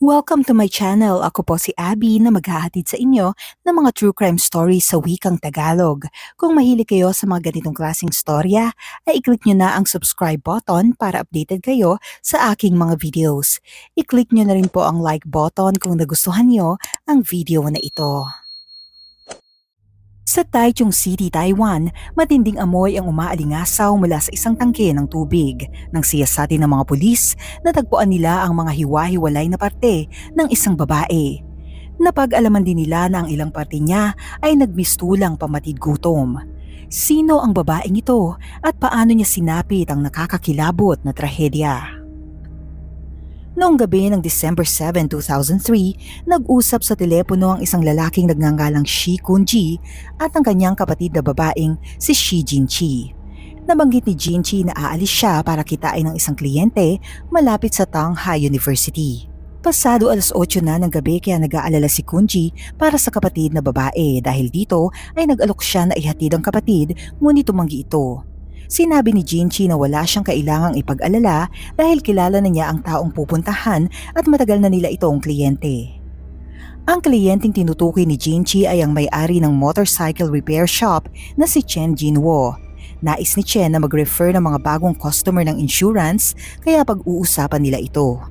Welcome to my channel. Ako po si Abby na maghahatid sa inyo ng mga true crime stories sa wikang Tagalog. Kung mahilig kayo sa mga ganitong klaseng storya, ay i-click nyo na ang subscribe button para updated kayo sa aking mga videos. I-click nyo na rin po ang like button kung nagustuhan nyo ang video na ito. Sa Taichung City, Taiwan, matinding amoy ang umaalingasaw mula sa isang tangke ng tubig. Nang siyasati ng mga pulis, natagpuan nila ang mga hiwa-hiwalay na parte ng isang babae. Napag-alaman din nila na ang ilang parte niya ay nagmistulang pamatid gutom. Sino ang babaeng ito at paano niya sinapit ang nakakakilabot na trahedya? Noong gabi ng December 7, 2003, nag-usap sa telepono ang isang lalaking nagngangalang Shi Kunji at ang kanyang kapatid na babaeng si Shi Jinchi. Nabanggit ni Jinchi na aalis siya para kitain ng isang kliyente malapit sa Tanghai University. Pasado alas 8 na ng gabi kaya nag-aalala si Kunji para sa kapatid na babae dahil dito ay nag-alok siya na ihatid ang kapatid ngunit tumanggi ito. Sinabi ni Jinchi na wala siyang kailangang ipag-alala dahil kilala na niya ang taong pupuntahan at matagal na nila itong kliyente. Ang kliyenteng tinutukoy ni Jinchi ay ang may-ari ng motorcycle repair shop na si Chen Jinwo. Nais ni Chen na mag-refer ng mga bagong customer ng insurance kaya pag-uusapan nila ito.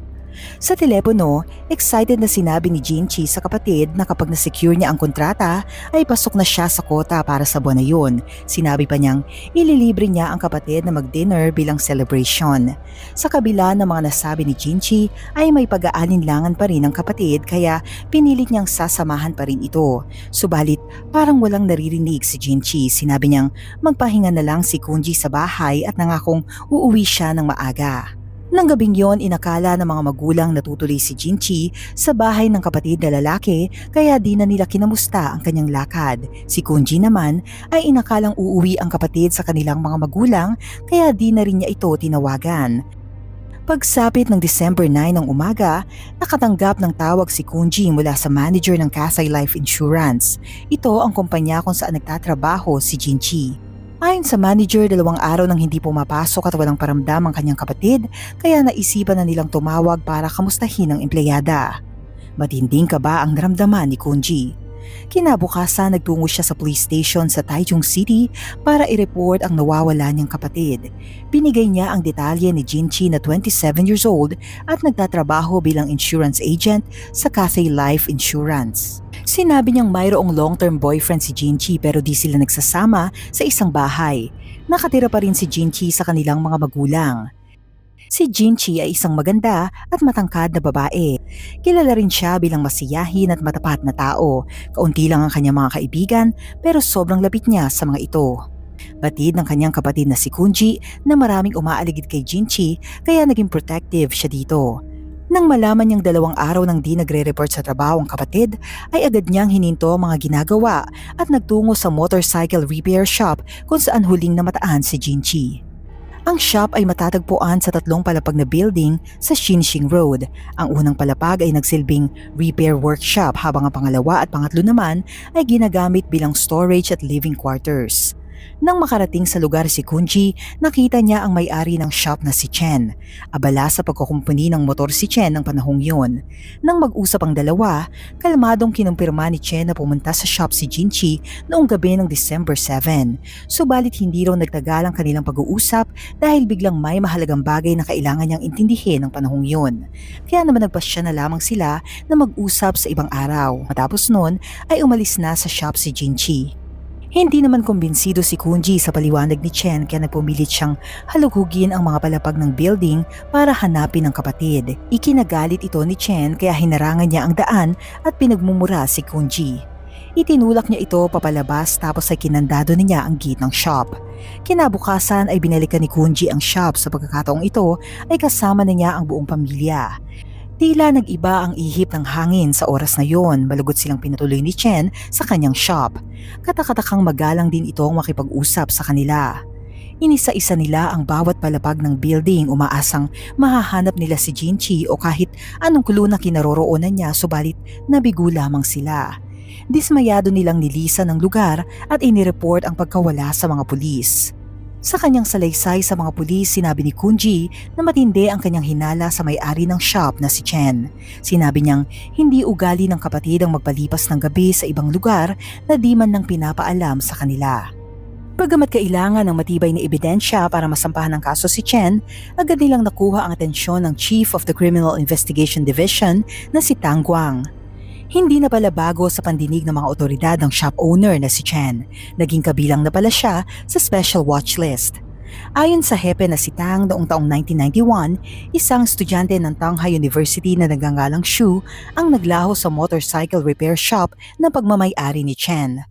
Sa telepono, excited na sinabi ni Jinchi sa kapatid na kapag na-secure niya ang kontrata ay pasok na siya sa kota para sa buwan na yun. Sinabi pa niyang ililibre niya ang kapatid na mag-dinner bilang celebration. Sa kabila ng mga nasabi ni Jinchi ay may pag-aalinlangan pa rin ang kapatid kaya pinilit niyang sasamahan pa rin ito. Subalit parang walang naririnig si Jinchi. Sinabi niyang magpahinga na lang si Kunji sa bahay at nangakong uuwi siya ng maaga. Nang gabing yon, inakala ng mga magulang natutuloy si Jinchi sa bahay ng kapatid na lalaki kaya di na nila kinamusta ang kanyang lakad. Si Kunji naman ay inakalang uuwi ang kapatid sa kanilang mga magulang kaya di na rin niya ito tinawagan. Pagsapit ng December 9 ng umaga, nakatanggap ng tawag si Kunji mula sa manager ng Kasai Life Insurance. Ito ang kumpanya kung saan nagtatrabaho si Jinchi. Ayon sa manager, dalawang araw nang hindi pumapasok at walang paramdam ang kanyang kapatid, kaya naisipan na nilang tumawag para kamustahin ang empleyada. Matinding ka ba ang naramdaman ni Kunji? Kinabukasan nagtungo siya sa police station sa Taichung City para i-report ang nawawala niyang kapatid. Binigay niya ang detalye ni Jinchi na 27 years old at nagtatrabaho bilang insurance agent sa Cathay Life Insurance. Sinabi niyang mayroong long-term boyfriend si Jinchi pero di sila nagsasama sa isang bahay. Nakatira pa rin si Jinchi sa kanilang mga magulang. Si Jinchi ay isang maganda at matangkad na babae. Kilala rin siya bilang masiyahin at matapat na tao. Kaunti lang ang kanyang mga kaibigan pero sobrang lapit niya sa mga ito. Batid ng kanyang kapatid na si Kunji na maraming umaaligid kay Jinchi kaya naging protective siya dito. Nang malaman niyang dalawang araw nang di nagre-report sa trabaho ang kapatid, ay agad niyang hininto ang mga ginagawa at nagtungo sa motorcycle repair shop kung saan huling namataan si Jinchi. Ang shop ay matatagpuan sa tatlong palapag na building sa Xinxing Road. Ang unang palapag ay nagsilbing repair workshop habang ang pangalawa at pangatlo naman ay ginagamit bilang storage at living quarters. Nang makarating sa lugar si Kunji, nakita niya ang may-ari ng shop na si Chen. Abala sa pagkukumpuni ng motor si Chen ng panahong yun. Nang mag-usap ang dalawa, kalmadong kinumpirma ni Chen na pumunta sa shop si Jinchi noong gabi ng December 7. Subalit hindi raw nagtagal ang kanilang pag-uusap dahil biglang may mahalagang bagay na kailangan niyang intindihin ng panahong yun. Kaya naman nagpasya na lamang sila na mag-usap sa ibang araw. Matapos nun ay umalis na sa shop si Jinchi. Hindi naman kumbinsido si Kunji sa paliwanag ni Chen kaya nagpumilit siyang halugugin ang mga palapag ng building para hanapin ang kapatid. Ikinagalit ito ni Chen kaya hinarangan niya ang daan at pinagmumura si Kunji. Itinulak niya ito papalabas tapos ay kinandado niya ang gate ng shop. Kinabukasan ay binalikan ni Kunji ang shop sa pagkakataong ito ay kasama na niya ang buong pamilya. Tila nag-iba ang ihip ng hangin sa oras na yon, malugot silang pinatuloy ni Chen sa kanyang shop. Katakatakang magalang din itong makipag-usap sa kanila. Inisa-isa nila ang bawat palapag ng building umaasang mahahanap nila si Jinchi o kahit anong kulo na kinaroroonan niya subalit nabigo lamang sila. Dismayado nilang nilisan ng lugar at inireport ang pagkawala sa mga pulis. Sa kanyang salaysay sa mga pulis, sinabi ni Kunji na matindi ang kanyang hinala sa may-ari ng shop na si Chen. Sinabi niyang hindi ugali ng kapatid ang magpalipas ng gabi sa ibang lugar na di man nang pinapaalam sa kanila. Bagamat kailangan ng matibay na ebidensya para masampahan ng kaso si Chen, agad nilang nakuha ang atensyon ng Chief of the Criminal Investigation Division na si Tang Guang. Hindi na pala bago sa pandinig ng mga otoridad ng shop owner na si Chen. Naging kabilang na pala siya sa special watch list. Ayon sa hepe na si Tang noong taong 1991, isang estudyante ng Tanghai University na nagangalang Shu ang naglaho sa motorcycle repair shop na pagmamayari ni Chen.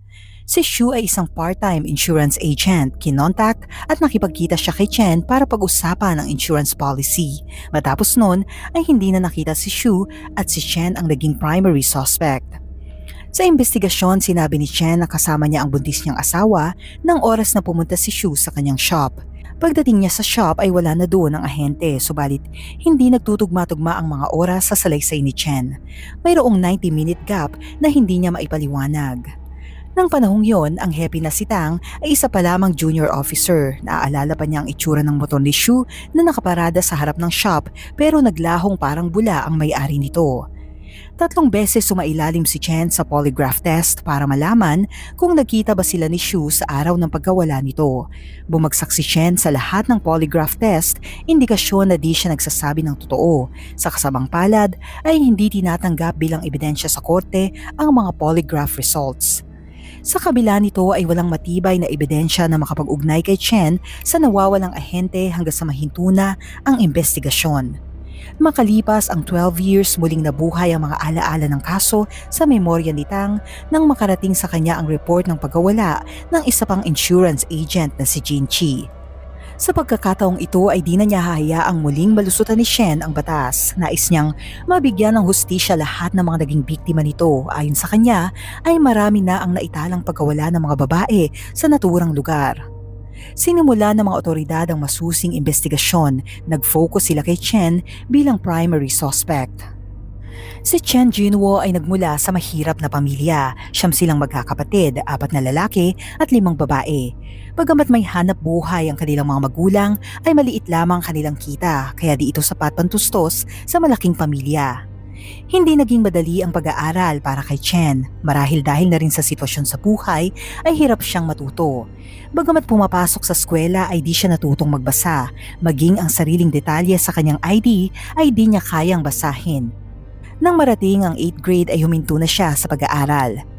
Si Shu ay isang part-time insurance agent, kinontak at nakipagkita siya kay Chen para pag-usapan ang insurance policy. Matapos nun ay hindi na nakita si Shu at si Chen ang naging primary suspect. Sa investigasyon, sinabi ni Chen na kasama niya ang buntis niyang asawa ng oras na pumunta si Shu sa kanyang shop. Pagdating niya sa shop ay wala na doon ang ahente, subalit hindi nagtutugma-tugma ang mga oras sa salaysay ni Chen. Mayroong 90-minute gap na hindi niya maipaliwanag. Nang panahong yon, ang happy na si Tang ay isa pa lamang junior officer. Naaalala pa niya ang itsura ng motor ni Shu na nakaparada sa harap ng shop pero naglahong parang bula ang may-ari nito. Tatlong beses sumailalim si Chen sa polygraph test para malaman kung nagkita ba sila ni Shu sa araw ng pagkawala nito. Bumagsak si Chen sa lahat ng polygraph test, indikasyon na di siya nagsasabi ng totoo. Sa kasabang palad ay hindi tinatanggap bilang ebidensya sa korte ang mga polygraph results. Sa kabila nito ay walang matibay na ebidensya na makapag-ugnay kay Chen sa nawawalang ahente hanggang sa mahinto na ang investigasyon. Makalipas ang 12 years muling nabuhay ang mga alaala ng kaso sa memorya ni Tang nang makarating sa kanya ang report ng pagkawala ng isa pang insurance agent na si Jin Chi. Sa pagkakataong ito ay di na niya hahayaang muling malusutan ni Shen ang batas. Nais niyang mabigyan ng hustisya lahat ng mga naging biktima nito. Ayon sa kanya ay marami na ang naitalang pagkawala ng mga babae sa naturang lugar. Sinimula ng mga otoridad ang masusing investigasyon. Nag-focus sila kay Chen bilang primary suspect. Si Chen Jinwo ay nagmula sa mahirap na pamilya. Siyam silang magkakapatid, apat na lalaki at limang babae. Bagamat may hanap buhay ang kanilang mga magulang, ay maliit lamang kanilang kita kaya di ito sapat pantustos sa malaking pamilya. Hindi naging madali ang pag-aaral para kay Chen marahil dahil na rin sa sitwasyon sa buhay ay hirap siyang matuto. Bagamat pumapasok sa eskwela ay di siya natutong magbasa, maging ang sariling detalye sa kanyang ID ay di niya kayang basahin. Nang marating ang 8th grade ay huminto na siya sa pag-aaral.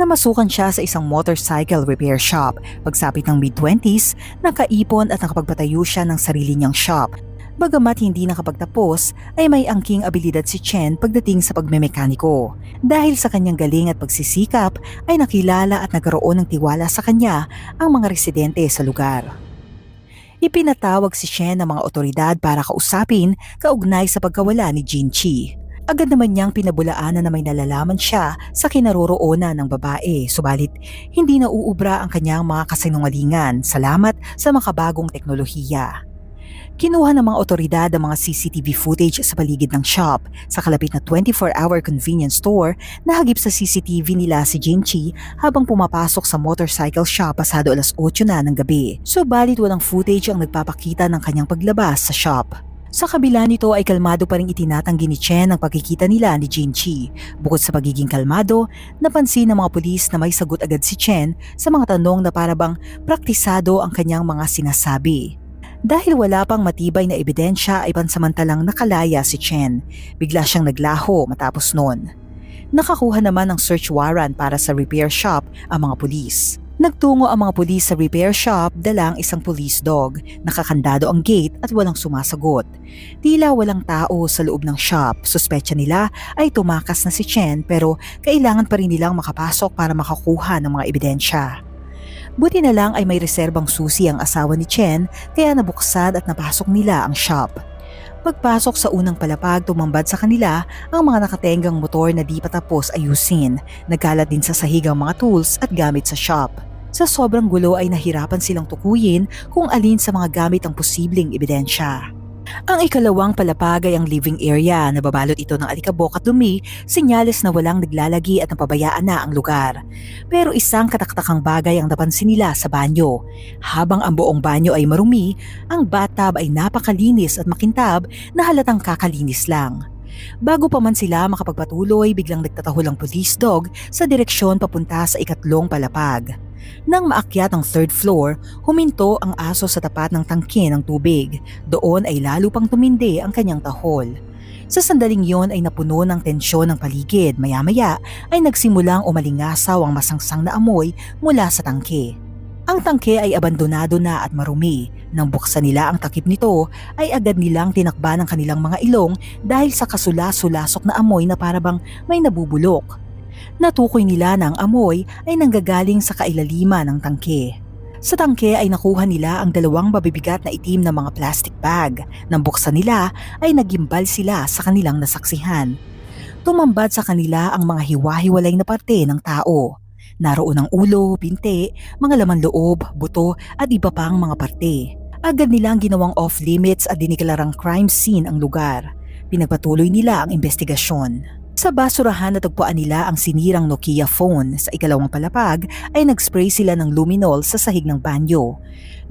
Namasukan siya sa isang motorcycle repair shop. Pagsapit ng mid-20s, nakaipon at nakapagpatayo siya ng sarili niyang shop. Bagamat hindi nakapagtapos, ay may angking abilidad si Chen pagdating sa pagmemekaniko. Dahil sa kanyang galing at pagsisikap, ay nakilala at nagkaroon ng tiwala sa kanya ang mga residente sa lugar. Ipinatawag si Shen ng mga otoridad para kausapin kaugnay sa pagkawala ni Jin Chi. Agad naman niyang pinabulaanan na may nalalaman siya sa kinaroroonan ng babae, subalit hindi na uubra ang kanyang mga kasinungalingan salamat sa makabagong teknolohiya. Kinuha ng mga otoridad ang mga CCTV footage sa paligid ng shop sa kalapit na 24-hour convenience store na hagip sa CCTV nila si Jinchi habang pumapasok sa motorcycle shop pasado alas 8 na ng gabi. Subalit walang footage ang nagpapakita ng kanyang paglabas sa shop. Sa kabila nito ay kalmado pa rin itinatanggi ni Chen ang pagkikita nila ni Jinchi. Bukod sa pagiging kalmado, napansin ng mga pulis na may sagot agad si Chen sa mga tanong na parabang praktisado ang kanyang mga sinasabi. Dahil wala pang matibay na ebidensya ay pansamantalang nakalaya si Chen. Bigla siyang naglaho matapos noon. Nakakuha naman ng search warrant para sa repair shop ang mga pulis. Nagtungo ang mga pulis sa repair shop dalang isang police dog. Nakakandado ang gate at walang sumasagot. Tila walang tao sa loob ng shop. Suspetsya nila ay tumakas na si Chen pero kailangan pa rin nilang makapasok para makakuha ng mga ebidensya. Buti na lang ay may reserbang susi ang asawa ni Chen kaya nabuksan at napasok nila ang shop. Pagpasok sa unang palapag, tumambad sa kanila ang mga nakatenggang motor na di patapos ayusin. Nagkalat din sa sahig ang mga tools at gamit sa shop. Sa sobrang gulo ay nahirapan silang tukuyin kung alin sa mga gamit ang posibleng ebidensya. Ang ikalawang palapag ay ang living area. Nababalot ito ng alikabok at dumi, senyales na walang naglalagi at napabayaan na ang lugar. Pero isang kataktakang bagay ang napansin nila sa banyo. Habang ang buong banyo ay marumi, ang bathtub ay napakalinis at makintab na halatang kakalinis lang. Bago pa man sila makapagpatuloy, biglang nagtatahol ang police dog sa direksyon papunta sa ikatlong palapag. Nang maakyat ang third floor, huminto ang aso sa tapat ng tangke ng tubig. Doon ay lalo pang tumindi ang kanyang tahol. Sa sandaling yon ay napuno ng tensyon ng paligid. Maya-maya ay nagsimulang umalingasaw ang masangsang na amoy mula sa tangke. Ang tangke ay abandonado na at marumi. Nang buksan nila ang takip nito, ay agad nilang tinakba ng kanilang mga ilong dahil sa kasula-sulasok na amoy na parabang may nabubulok. Natukoy nila na ang amoy ay nanggagaling sa kailaliman ng tangke. Sa tangke ay nakuha nila ang dalawang mabibigat na itim na mga plastic bag. Nang buksan nila ay nagimbal sila sa kanilang nasaksihan. Tumambad sa kanila ang mga hiwa-hiwalay na parte ng tao. Naroon ang ulo, binte, mga laman loob, buto at iba pang mga parte. Agad nilang ginawang off-limits at diniklarang crime scene ang lugar. Pinagpatuloy nila ang investigasyon. Sa basurahan natagpuan nila ang sinirang Nokia phone. Sa ikalawang palapag ay nag-spray sila ng luminol sa sahig ng banyo.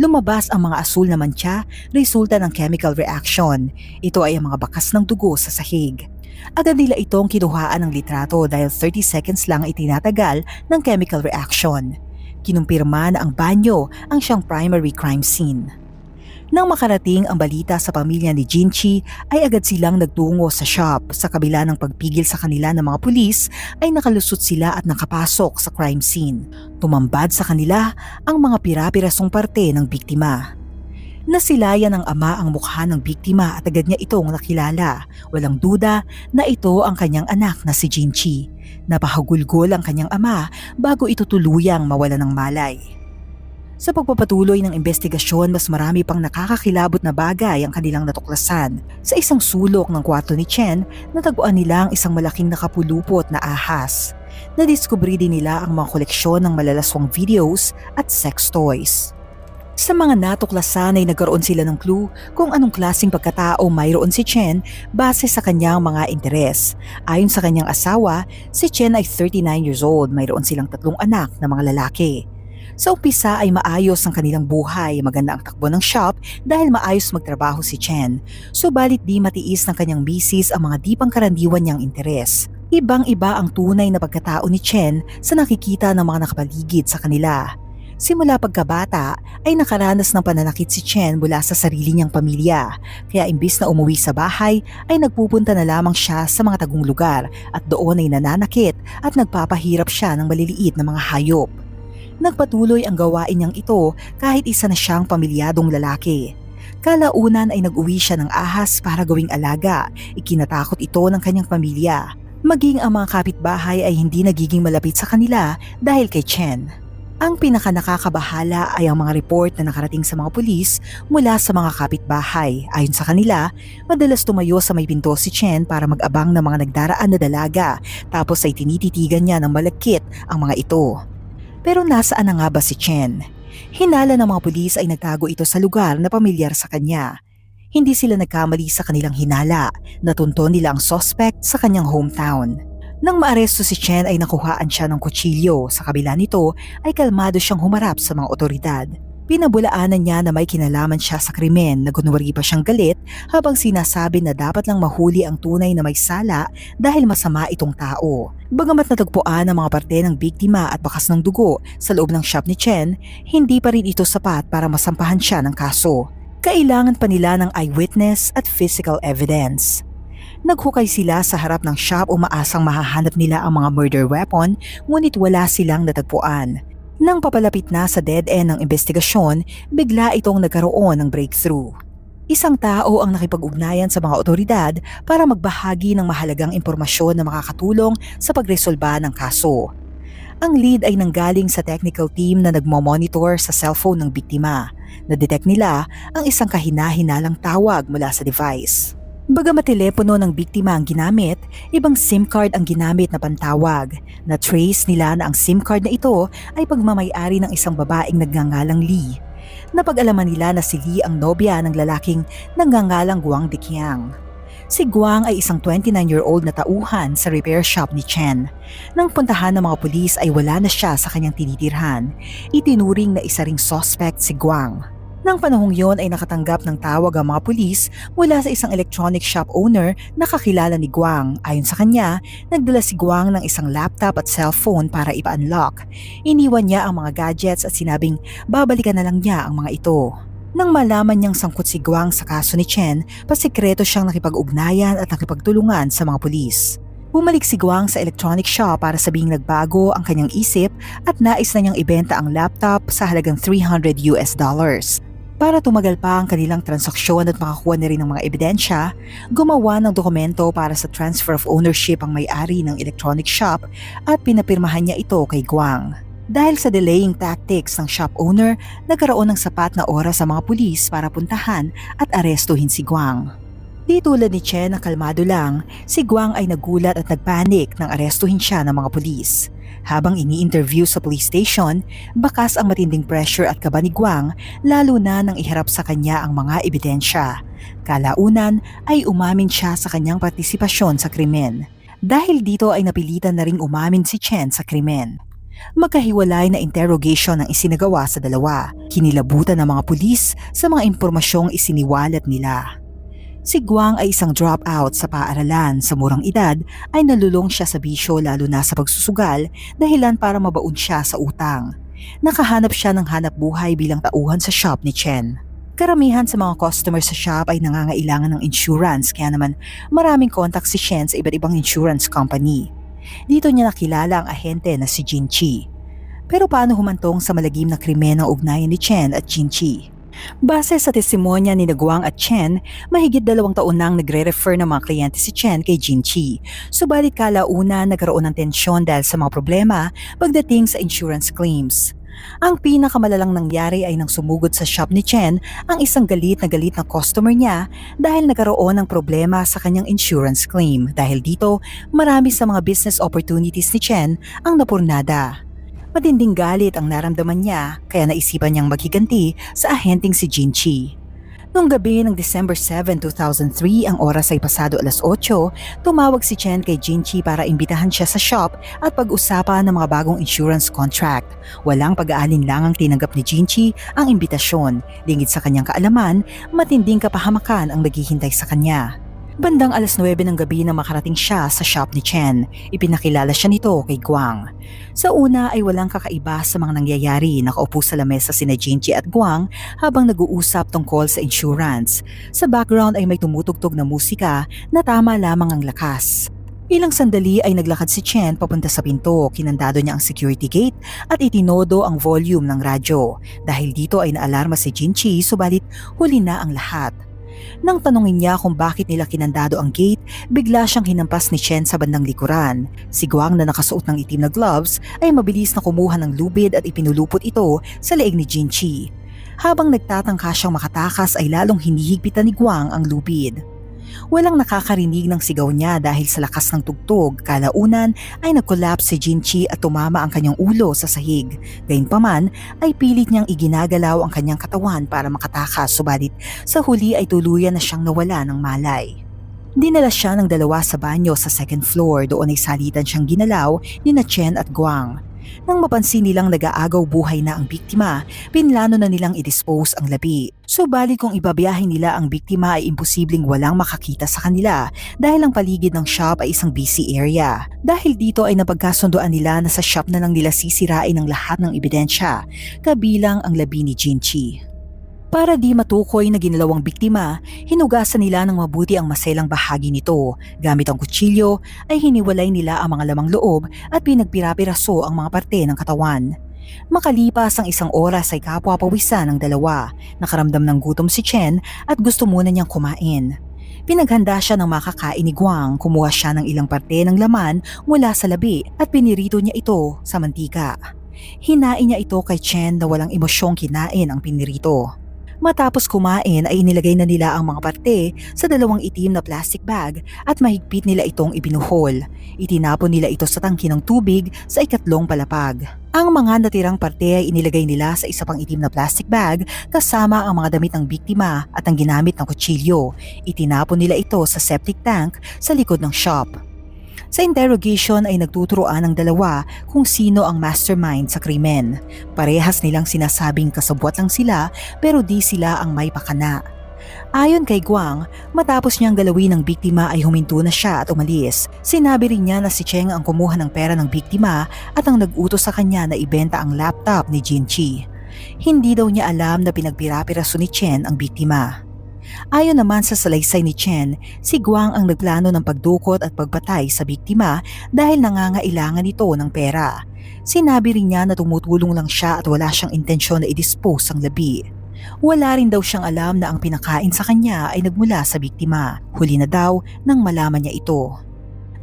Lumabas ang mga asul na mantsa, resulta ng chemical reaction. Ito ay ang mga bakas ng dugo sa sahig. Agad nila itong kinuhaan ng litrato dahil 30 seconds lang ay tinatagal ng chemical reaction. Kinumpirma na ang banyo ang siyang primary crime scene. Nang makarating ang balita sa pamilya ni Jinchi ay agad silang nagtungo sa shop. Sa kabila ng pagpigil sa kanila ng mga pulis ay nakalusot sila at nakapasok sa crime scene. Tumambad sa kanila ang mga pira-pirasong parte ng biktima. Nasilayan ng ama ang mukha ng biktima at agad niya itong nakilala. Walang duda na ito ang kanyang anak na si Jinchi. Napahagulgol ang kanyang ama bago ito tuluyang mawala ng malay. Sa pagpapatuloy ng investigasyon, mas marami pang nakakakilabot na bagay ang kanilang natuklasan. Sa isang sulok ng kwarto ni Chen, natagpuan nila ang isang malaking nakapulupot na ahas. Nadiskubre din nila ang mga koleksyon ng malalaswang videos at sex toys. Sa mga natuklasan ay nagkaroon sila ng clue kung anong klaseng pagkatao mayroon si Chen base sa kanyang mga interes. Ayon sa kanyang asawa, si Chen ay 39 years old, mayroon silang tatlong anak na mga lalaki. Sa umpisa ay maayos ang kanilang buhay, maganda ang takbo ng shop dahil maayos magtrabaho si Chen. Subalit di matiis ng kanyang misis ang mga di pangkaraniwan niyang interes. Ibang-iba ang tunay na pagkatao ni Chen sa nakikita ng mga nakapaligid sa kanila. Simula pagkabata ay nakaranas ng pananakit si Chen mula sa sarili niyang pamilya. Kaya imbis na umuwi sa bahay ay nagpupunta na lamang siya sa mga tagong lugar at doon ay nananakit at nagpapahirap siya ng maliliit na mga hayop. Nagpatuloy ang gawain niyang ito kahit isa na siyang pamilyadong lalaki. Kalaunan ay nag-uwi siya ng ahas para gawing alaga. Ikinatakot ito ng kanyang pamilya. Maging ang mga kapitbahay ay hindi nagiging malapit sa kanila dahil kay Chen. Ang pinaka nakakabahala ay ang mga report na nakarating sa mga pulis mula sa mga kapitbahay. Ayon sa kanila, madalas tumayo sa may pinto si Chen para mag-abang ng mga nagdaraan na dalaga tapos ay tinititigan niya ng malakit ang mga ito. Pero nasaan na nga ba si Chen? Hinala ng mga pulis ay nagtago ito sa lugar na pamilyar sa kanya. Hindi sila nagkamali sa kanilang hinala. Natunto nila ang suspect sa kanyang hometown. Nang maaresto si Chen ay nakuhaan siya ng kutsilyo. Sa kabila nito ay kalmado siyang humarap sa mga otoridad. Pinabulaanan niya na may kinalaman siya sa krimen, nagunwari pa siyang galit habang sinasabi na dapat lang mahuli ang tunay na may sala dahil masama itong tao. Bagamat natagpuan ang mga parte ng biktima at bakas ng dugo sa loob ng shop ni Chen, hindi pa rin ito sapat para masampahan siya ng kaso. Kailangan pa nila ng eyewitness at physical evidence. Naghukay sila sa harap ng shop umaasang mahahanap nila ang mga murder weapon ngunit wala silang natagpuan. Nang papalapit na sa dead end ng investigasyon, bigla itong nagkaroon ng breakthrough. Isang tao ang nakipag-ugnayan sa mga otoridad para magbahagi ng mahalagang impormasyon na makakatulong sa pagresolba ng kaso. Ang lead ay nanggaling sa technical team na nagmo-monitor sa cellphone ng biktima. Na-detect nila ang isang kahina-hinalang tawag mula sa device. Bagamat telepono ng biktima ang ginamit, ibang SIM card ang ginamit na pantawag. Na-trace nila na ang SIM card na ito ay pagmamayari ng isang babaeng nagngangalang Lee. Napag-alaman nila na si Lee ang nobya ng lalaking nagngangalang Guang Dikyang. Si Guang ay isang 29-year-old na tauhan sa repair shop ni Chen. Nang puntahan ng mga pulis ay wala na siya sa kanyang tinitirhan. Itinuring na isa ring suspect si Guang. Nang panahong yon ay nakatanggap ng tawag ang mga pulis mula sa isang electronic shop owner na kakilala ni Guang. Ayon sa kanya, nagdala si Guang ng isang laptop at cellphone para ipa-unlock. Iniwan niya ang mga gadgets at sinabing babalikan na lang niya ang mga ito. Nang malaman niyang sangkot si Guang sa kaso ni Chen, pasikreto siyang nakipag-ugnayan at nakipagtulungan sa mga pulis. Bumalik si Guang sa electronic shop para sabing nagbago ang kanyang isip at nais na niyang ibenta ang laptop sa halagang 300 US dollars. Para tumagal pa ang kanilang transaksyon at makakuha na rin ng mga ebidensya, gumawa ng dokumento para sa transfer of ownership ang may-ari ng electronic shop at pinapirmahan niya ito kay Guang. Dahil sa delaying tactics ng shop owner, nagkaroon ng sapat na oras sa mga pulis para puntahan at arestuhin si Guang. Di tulad ni Chen na kalmado lang, si Guang ay nagulat at nagpanik nang arestuhin siya ng mga pulis. Habang ini-interview sa police station, bakas ang matinding pressure at kaba ni Guang lalo na nang iharap sa kanya ang mga ebidensya. Kalaunan ay umamin siya sa kanyang partisipasyon sa krimen. Dahil dito ay napilitan na ring umamin si Chen sa krimen. Magkahiwalay na interrogation ang isinagawa sa dalawa. Kinilabutan ng mga pulis sa mga impormasyong isiniwalat nila. Si Guang ay isang dropout sa paaralan sa murang edad ay nalulong siya sa bisyo lalo na sa pagsusugal dahilan para mabaon siya sa utang. Nakahanap siya ng hanap buhay bilang tauhan sa shop ni Chen. Karamihan sa mga customer sa shop ay nangangailangan ng insurance kaya naman maraming contact si Chen sa iba't ibang insurance company. Dito niya nakilala ang ahente na si Jin Chi. Pero paano humantong sa malagim na krimen ang ugnayan ni Chen at Jin Chi? Base sa testimonya ni Naguang at Chen, mahigit dalawang taon nang nagre-refer ng mga kliyente si Chen kay Jin Chi. Subalit kalauna nagkaroon ng tensyon dahil sa mga problema pagdating sa insurance claims. Ang pinakamalalang nangyari ay nang sumugod sa shop ni Chen ang isang galit na galit na customer niya dahil nagkaroon ng problema sa kanyang insurance claim. Dahil dito, marami sa mga business opportunities ni Chen ang napurnada. Matinding galit ang naramdaman niya kaya naisipan niyang maghiganti sa ahenteng si Jin Chi. Noong gabi ng December 7, 2003, ang oras ay pasado alas 8, tumawag si Chen kay Jin Chi para imbitahan siya sa shop at pag-usapan ng mga bagong insurance contract. Walang pag-aalinlangang tinanggap ni Jin Chi ang imbitasyon. Lingid sa kanyang kaalaman, matinding kapahamakan ang naghihintay sa kanya. Bandang alas 9 ng gabi na makarating siya sa shop ni Chen. Ipinakilala siya nito kay Guang. Sa una ay walang kakaiba sa mga nangyayari. Nakaupo sa lamesa sina Jinji at Guang habang nag-uusap tungkol sa insurance. Sa background ay may tumutugtog na musika na tama lamang ang lakas. Ilang sandali ay naglakad si Chen papunta sa pinto, kinandado niya ang security gate at itinodo ang volume ng radyo. Dahil dito ay naalarma si Jinchi subalit huli na ang lahat. Nang tanungin niya kung bakit nila kinandado ang gate, bigla siyang hinampas ni Chen sa bandang likuran. Si Guang na nakasuot ng itim na gloves ay mabilis na kumuha ng lubid at ipinulupot ito sa leeg ni Jin Chi. Habang nagtatangka siyang makatakas ay lalong hinihigpitan ni Guang ang lubid. Walang nakakarinig ng sigaw niya dahil sa lakas ng tugtog. Kalaunan ay nag-collapse si Jinchi at tumama ang kanyang ulo sa sahig. Gayunpaman ay pilit niyang iginagalaw ang kanyang katawan para makatakas subalit sa huli ay tuluyan na siyang nawala ng malay. Dinala siya ng dalawa sa banyo sa second floor doon ay salitan siyang ginalaw ni na Chen at Guang. Nang mapansin nilang nag-aagaw buhay na ang biktima, pinlano na nilang i-dispose ang labi. Subalit kung ibabiyahin nila ang biktima ay imposibleng walang makakita sa kanila dahil ang paligid ng shop ay isang busy area. Dahil dito ay napagkasundoan nila na sa shop na lang nila sisirain ang lahat ng ebidensya, kabilang ang labi ni Jinchi. Para di matukoy na ginalawang biktima, hinugasan nila ng mabuti ang maselang bahagi nito. Gamit ang kutsilyo ay hiniwalay nila ang mga lamang loob at pinagpirapiraso ang mga parte ng katawan. Makalipas ang isang oras ay kapwa pawisan ng dalawa. Nakaramdam ng gutom si Chen at gusto muna niyang kumain. Pinaghanda siya ng makakain ni Guang, kumuha siya ng ilang parte ng laman mula sa labi at pinirito niya ito sa mantika. Hinain niya ito kay Chen na walang emosyong kinain ang pinirito. Matapos kumain ay inilagay na nila ang mga parte sa dalawang itim na plastic bag at mahigpit nila itong ibinuhol. Itinapon nila ito sa tangki ng tubig sa ikatlong palapag. Ang mga natirang parte ay inilagay nila sa isa pang itim na plastic bag kasama ang mga damit ng biktima at ang ginamit ng kutsilyo. Itinapon nila ito sa septic tank sa likod ng shop. Sa interrogation ay nagtuturoan ng dalawa kung sino ang mastermind sa krimen. Parehas nilang sinasabing kasabwat lang sila pero di sila ang may pakana. Ayon kay Guang, matapos niyang galawin ng biktima ay huminto na siya at umalis. Sinabi rin niya na si Cheng ang kumuha ng pera ng biktima at ang nag-utos sa kanya na ibenta ang laptop ni Jinchi. Hindi daw niya alam na pinagpirapiraso ni Chen ang biktima. Ayon naman sa salaysay ni Chen, si Guang ang nagplano ng pagdukot at pagpatay sa biktima dahil nangangailangan ito ng pera. Sinabi rin niya na tumutulong lang siya at wala siyang intensyon na i-dispose ang labi. Wala rin daw siyang alam na ang pinakain sa kanya ay nagmula sa biktima. Huli na daw nang malaman niya ito.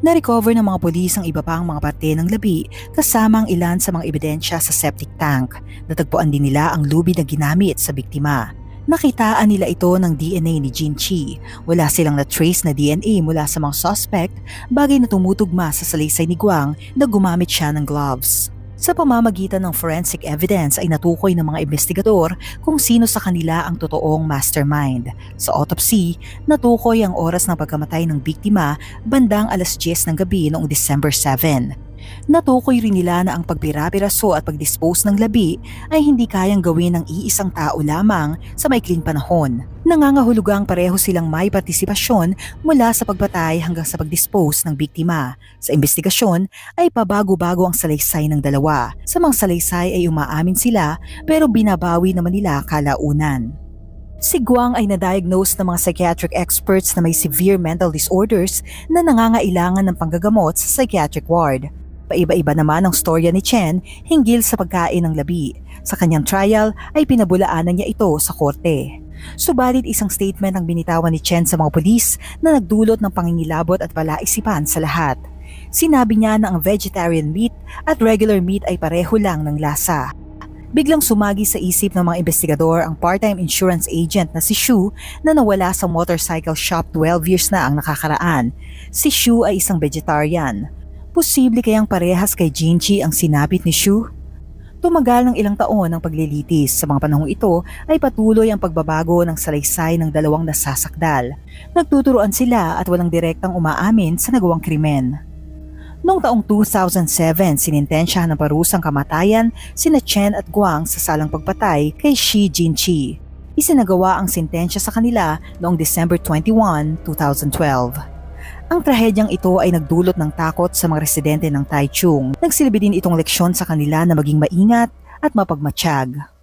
Na-recover ng mga polis ang iba pang mga parte ng labi kasama ang ilan sa mga ebidensya sa septic tank. Natagpuan din nila ang lubi na ginamit sa biktima. Nakitaan nila ito ng DNA ni Jin Chi. Wala silang na-trace na DNA mula sa mga suspect, bagay na tumutugma sa salaysay ni Guang na gumamit siya ng gloves. Sa pamamagitan ng forensic evidence ay natukoy ng mga investigador kung sino sa kanila ang totoong mastermind. Sa autopsy, natukoy ang oras ng pagkamatay ng biktima bandang alas 10 ng gabi noong December 7. Natukoy rin nila na ang pagpirapiraso at pagdispose ng labi ay hindi kayang gawin ng iisang tao lamang sa maikling panahon. Nangangahulugang pareho silang may partisipasyon mula sa pagbatay hanggang sa pagdispose ng biktima. Sa investigasyon ay pabago-bago ang salaysay ng dalawa. Sa mga salaysay ay umaamin sila pero binabawi naman nila kalaunan. Si Guang ay na-diagnose ng mga psychiatric experts na may severe mental disorders na nangangailangan ng panggagamot sa psychiatric ward. Paiba-iba naman ang storya ni Chen hinggil sa pagkain ng labi. Sa kanyang trial ay pinabulaanan niya ito sa korte. Subalit isang statement ang binitawan ni Chen sa mga pulis na nagdulot ng pangingilabot at palaisipan sa lahat. Sinabi niya na ang vegetarian meat at regular meat ay pareho lang ng lasa. Biglang sumagi sa isip ng mga investigador ang part-time insurance agent na si Shu na nawala sa motorcycle shop 12 years na ang nakakaraan. Si Shu ay isang vegetarian. Posible kayang parehas kay Jinchi ang sinapit ni Shu? Tumagal ng ilang taon ang paglilitis. Sa mga panahong ito ay patuloy ang pagbabago ng salaysay ng dalawang nasasakdal. Nagtuturoan sila at walang direktang umaamin sa nagawang krimen. Noong taong 2007, sinintensya ng parusang kamatayan sina Chen at Guang sa salang pagpatay kay Shi Jinchi. Isinagawa ang sintensya sa kanila noong December 21, 2012. Ang trahedyang ito ay nagdulot ng takot sa mga residente ng Taichung. Nagsilbi din itong leksyon sa kanila na maging maingat at mapagmatsyag.